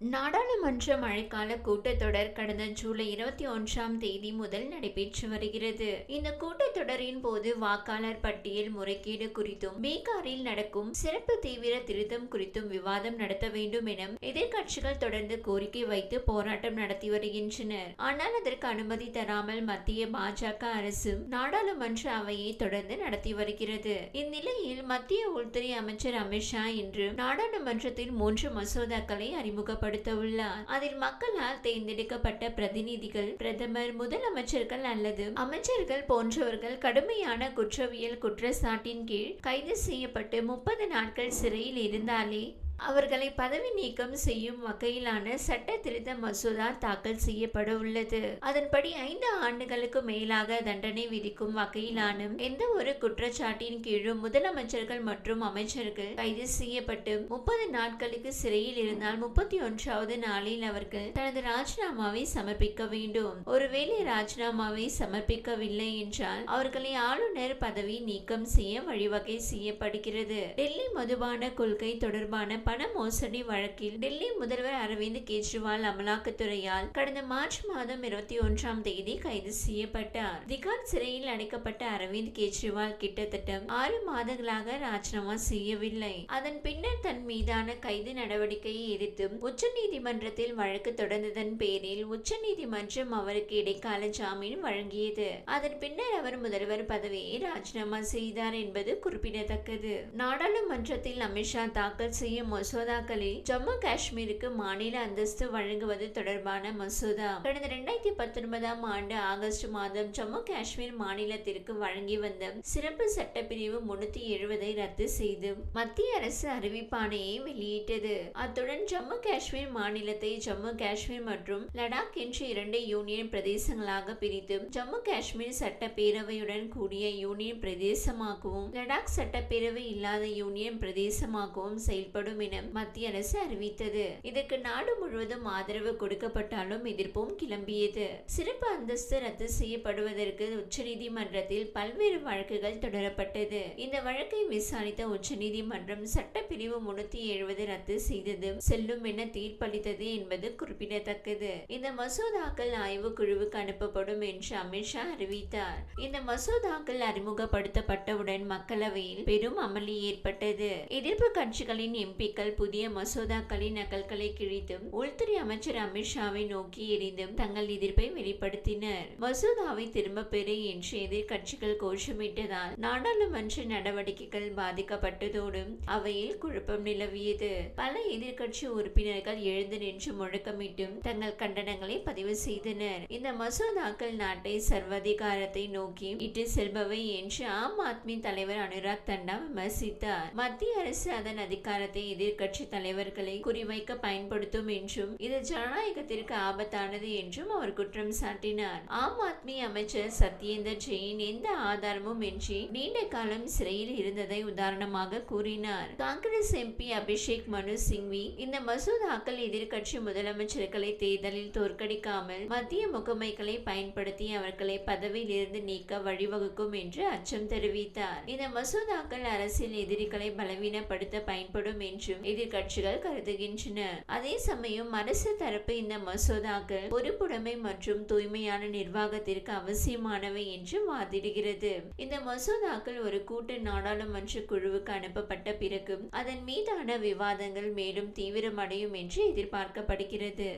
நாடாளுமன்ற மழைக்கால கூட்டத்தொடர் கடந்த ஜூலை இருபத்தி ஒன்றாம் தேதி முதல் நடைபெற்று வருகிறது. இந்த கூட்டத்தொடரின் போது வாக்காளர் பட்டியல் முறைகேடு குறித்தும் பீகாரில் நடக்கும் சிறப்பு தீவிர திருத்தம் குறித்தும் விவாதம் நடத்த வேண்டும் என எதிர்க்கட்சிகள் தொடர்ந்து கோரிக்கை வைத்து போராட்டம் நடத்தி வருகின்றனர். ஆனால் அதற்கு அனுமதி தராமல் மத்திய பாஜக அரசும் நாடாளுமன்ற அவையை தொடர்ந்து நடத்தி வருகிறது. இந்நிலையில் மத்திய உள்துறை அமைச்சர் அமித்ஷா இன்று நாடாளுமன்றத்தில் மூன்று மசோதாக்களை அறிமுகப்படுத்த உள்ளார் அதில் மக்களால் தேர்ந்தெடுக்கப்பட்ட பிரதிநிதிகள் பிரதமர் முதலமைச்சர்கள் அல்லது அமைச்சர்கள் போன்றவர்கள் கடுமையான குற்றவியல் குற்றச்சாட்டின் கீழ் கைது செய்யப்பட்டு முப்பது நாட்கள் சிறையில் இருந்தாலே அவர்களை பதவி நீக்கம் செய்யும் வகையிலான சட்ட திருத்த மசோதா தாக்கல் செய்யப்பட உள்ளது. அதன்படி ஐந்து ஆண்டுகளுக்கு மேலாக தண்டனை விதிக்கும் வகையிலான எந்த ஒரு குற்றச்சாட்டின் கீழும் முதலமைச்சர்கள் மற்றும் அமைச்சர்கள் கைது செய்யப்பட்டு முப்பது நாட்களுக்கு சிறையில் இருந்தால் முப்பத்தி ஒன்றாவது நாளில் அவர்கள் தனது ராஜினாமாவை சமர்ப்பிக்க வேண்டும். ஒருவேளை ராஜினாமாவை சமர்ப்பிக்கவில்லை என்றால் அவர்களை ஆளுநர் பதவி நீக்கம் செய்ய வழிவகை செய்யப்படுகிறது. டெல்லி மதுபான கொள்கை தொடர்பான பண மோசடி வழக்கில் டெல்லி முதல்வர் அரவிந்த் கெஜ்ரிவால் அமலாக்கத்துறையால் கடந்த மார்ச் மாதம் இருபத்தி ஒன்றாம் தேதி கைது செய்யப்பட்டார். திகார் சிறையில் அடைக்கப்பட்ட அரவிந்த் கெஜ்ரிவால் கிட்டத்தட்ட ஆறு மாதங்களாக ராஜினாமா செய்யவில்லை. அதன் பின்னர் தன் மீதான கைது நடவடிக்கையை எதிர்த்து உச்சநீதிமன்றத்தில் வழக்கு தொடர்ந்ததன் பேரில் உச்சநீதிமன்றம் அவருக்கு இடைக்கால ஜாமீன் வழங்கியது. அதன் பின்னர் அவர் முதல்வர் பதவியை ராஜினாமா செய்தார் என்பது குறிப்பிடத்தக்கது. நாடாளுமன்றத்தில் அமித்ஷா தாக்கல் செய்யும் மசோதாக்களை ஜம்மு காஷ்மீருக்கு மாநில அந்தஸ்து வழங்குவது தொடர்பான மசோதா. கடந்த இரண்டாயிரத்தி பத்தொன்பதாம் ஆண்டு ஆகஸ்ட் மாதம் ஜம்மு காஷ்மீர் மாநிலத்திற்கு வழங்கி வந்த சிறப்பு சட்டப்பிரிவு முன்னூத்தி எழுபதை ரத்து செய்து மத்திய அரசு அறிவிப்பானையை வெளியிட்டது. அத்துடன் ஜம்மு காஷ்மீர் மாநிலத்தை ஜம்மு காஷ்மீர் மற்றும் லடாக் என்று இரண்டு யூனியன் பிரதேசங்களாக பிரித்து ஜம்மு காஷ்மீர் சட்டப்பேரவையுடன் கூடிய யூனியன் பிரதேசமாகவும் லடாக் சட்டப்பேரவை இல்லாத யூனியன் பிரதேசமாகவும் செயல்படும் குழுவினம் மத்திய அரசு அறிவித்தது. இதற்கு நாடு முழுவதும் ஆதரவு கொடுக்கப்பட்டாலும் எதிர்ப்பும் கிளம்பியது. சிறப்பு அந்தஸ்து ரத்து செய்யப்படுவதற்கு உச்சநீதிமன்றத்தில் பல்வேறு வழக்குகள் தொடரப்பட்டது. இந்த வழக்கை விசாரித்த உச்சநீதிமன்றம் சட்டப்பிரிவு முன்னூத்தி எழுபது ரத்து செய்தது செல்லும் என தீர்ப்பளித்தது என்பது குறிப்பிடத்தக்கது. இந்த மசோதாக்கள் ஆய்வு குழுவுக்கு அனுப்பப்படும் என்று அமித்ஷா அறிவித்தார். இந்த மசோதாக்கள் அறிமுகப்படுத்தப்பட்டவுடன் மக்களவையில் பெரும் அமளி ஏற்பட்டது. எதிர்ப்பு கட்சிகளின் எம்பிக்கள் புதிய மசோதாக்களின் நகல்களை கிழித்தும் உள்துறை அமைச்சர் அமித்ஷாவை நோக்கி எரிந்தும் தங்கள் எதிர்ப்பை வெளிப்படுத்தினர். மசோதாவை திரும்ப பெறு என்று எதிர்கட்சிகள் கோஷமிட்டதால் நாடாளுமன்ற நடவடிக்கைகள் பாதிக்கப்பட்டதோடும் அவையில் குழப்பம் நிலவியது. பல எதிர்கட்சி உறுப்பினர்கள் எழுந்து நின்று முழக்கமிட்டும் தங்கள் கண்டனங்களை பதிவு செய்தனர். இந்த மசோதாக்கள் நாட்டை சர்வாதிகாரத்தை நோக்கி இட்டு செல்பவை என்று ஆம் ஆத்மி தலைவர் அனுராக் தண்டா விமர்சித்தார். மத்திய அரசு அதன் அதிகாரத்தை எதிர்கட்சி தலைவர்களை குறிவைக்க பயன்படுத்தும் என்றும் இது ஜனநாயகத்திற்கு ஆபத்தானது என்றும் அவர் குற்றம் சாட்டினார். ஆம் ஆத்மி அமைச்சர் சத்யேந்தர் ஜெயின் எந்த ஆதாரமும் இன்றி நீண்ட காலம் சிறையில் இருந்ததை உதாரணமாக கூறினார். காங்கிரஸ் எம்பி அபிஷேக் மனு சிங்வி இந்த மசோதாக்கள் எதிர்கட்சி முதலமைச்சர்களை தேர்தலில் தோற்கடிக்காமல் மத்திய முகமைகளை பயன்படுத்தி அவர்களை பதவியில் இருந்து நீக்க வழிவகுக்கும் என்று அச்சம் தெரிவித்தார். இந்த மசோதாக்கள் அரசியல் எதிரிகளை பலவீனப்படுத்த பயன்படும் என்றும் எதிர்க்கட்சிகள் கருதுகின்றன. அதே சமயம் அரசு தரப்பு இந்த மசோதாக்கள் பொறுப்புடைமை மற்றும் தூய்மையான நிர்வாகத்திற்கு அவசியமானவை என்று வாதிடுகிறது. இந்த மசோதாக்கள் ஒரு கூட்டு நாடாளுமன்ற குழுவுக்கு அனுப்பப்பட்ட பிறகு அதன் மீதான விவாதங்கள் மேலும் தீவிரமடையும் என்று எதிர்பார்க்கப்படுகிறது.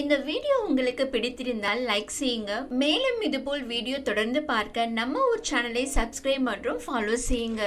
இந்த வீடியோ உங்களுக்கு பிடித்திருந்தால் லைக் செய்யுங்க. மேலும் இதுபோல் வீடியோ தொடர்ந்து பார்க்க நம்ம ஒரு சேனலை சப்ஸ்கிரைப் மற்றும் ஃபாலோ செய்யுங்க.